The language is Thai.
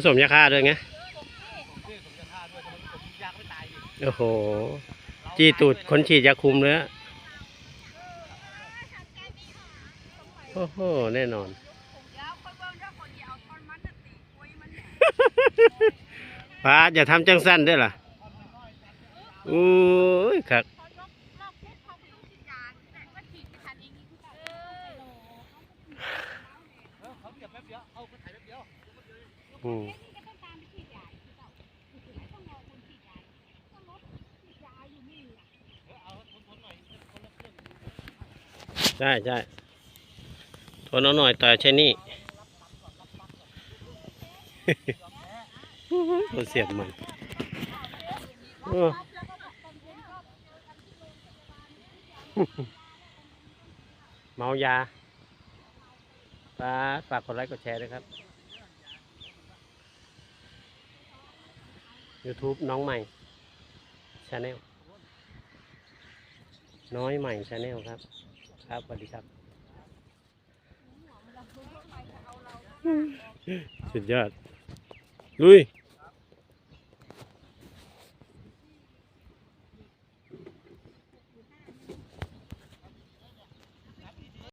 ผสมยาฆ่าด้วยไงยาไม่ตายโอ้โห จี้ตูดคนฉีดยาคุมเลยอโอ้โห แน่นอนป้าอย่าทำจังสั้นเด้วยล่ะอุ้ยครับ เออเขาเก็บแป๊บเดียวเอาไปถ่ายแป๊บเดียว อืมใช่ใช่ทนเอาหน่อยแต่ใช่นี่ตัวเสียบมันเออเมายาฝากฝากกดไลค์กดแชร์ด้วยครับ YouTube น้องใหม่ชาแนลน้อยใหม่ชาแนลครับ ครับสวัสดีครับ สุดยอด ลุย